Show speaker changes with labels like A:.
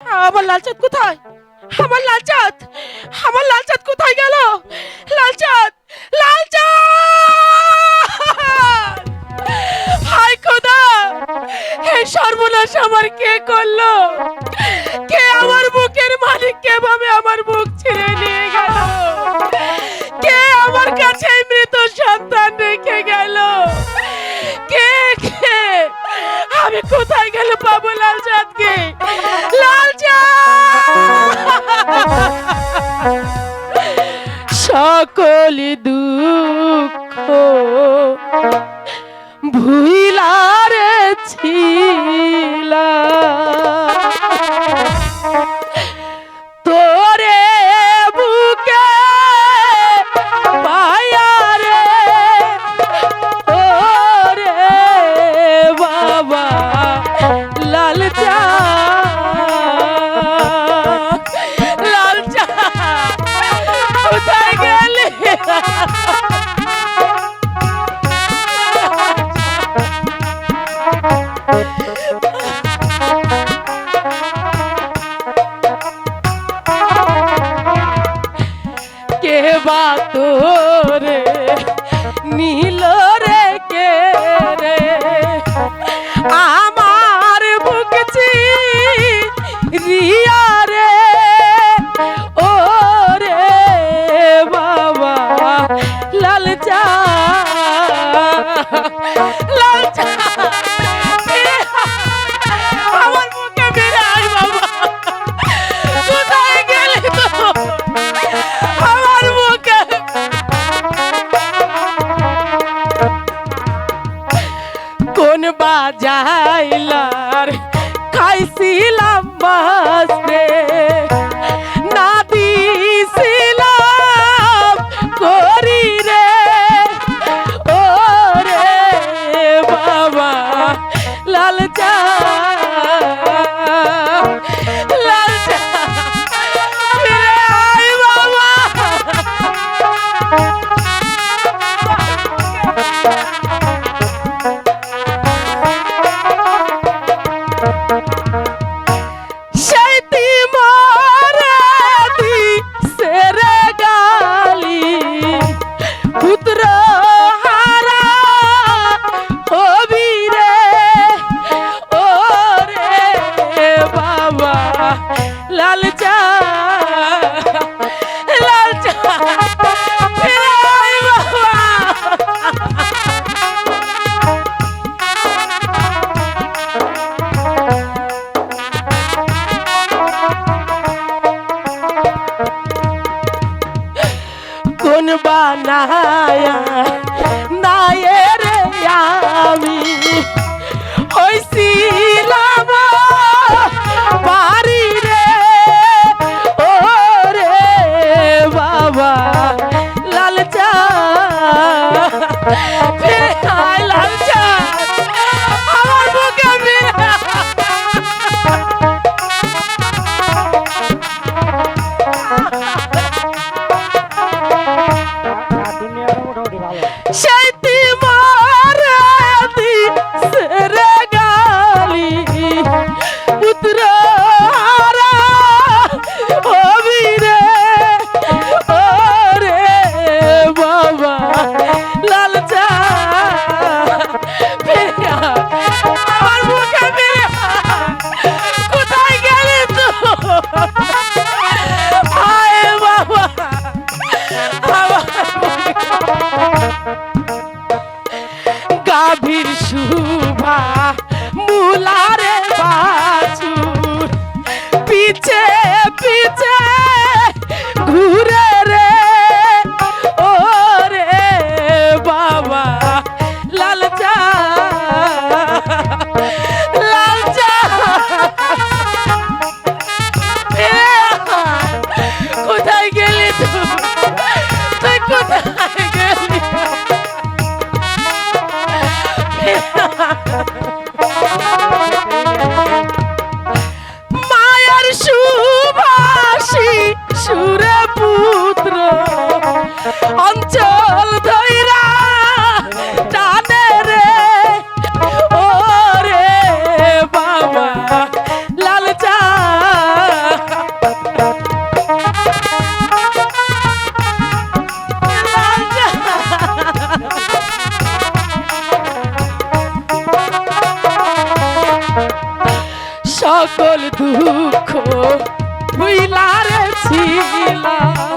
A: আমার লালচাঁদ কোথায়? আমার লালচাঁদ! আমার লালচাঁদ কোথায় গেল? লালচাঁদ! লালচাঁদ! হাই খোদা! হে সর্বনাশ আমার কে করল? কে আমার বুকের মালিক? কেভাবে আমার বুক ছিঁড়ে নিয়ে সকল দুঃখ তোরে নীল রে কে রে? আমার বুকছি রিয়া বাজাইলার খাইছিলাম বানায়া নায়ে রে আমি হইছিলাম বাড়ি রে ও রে বাবা লাল চা লাল গাভীর শুভা মুলারে বাছুর। পিছে পিছে সকল দুঃখ ভুইলারে ছিলা। তো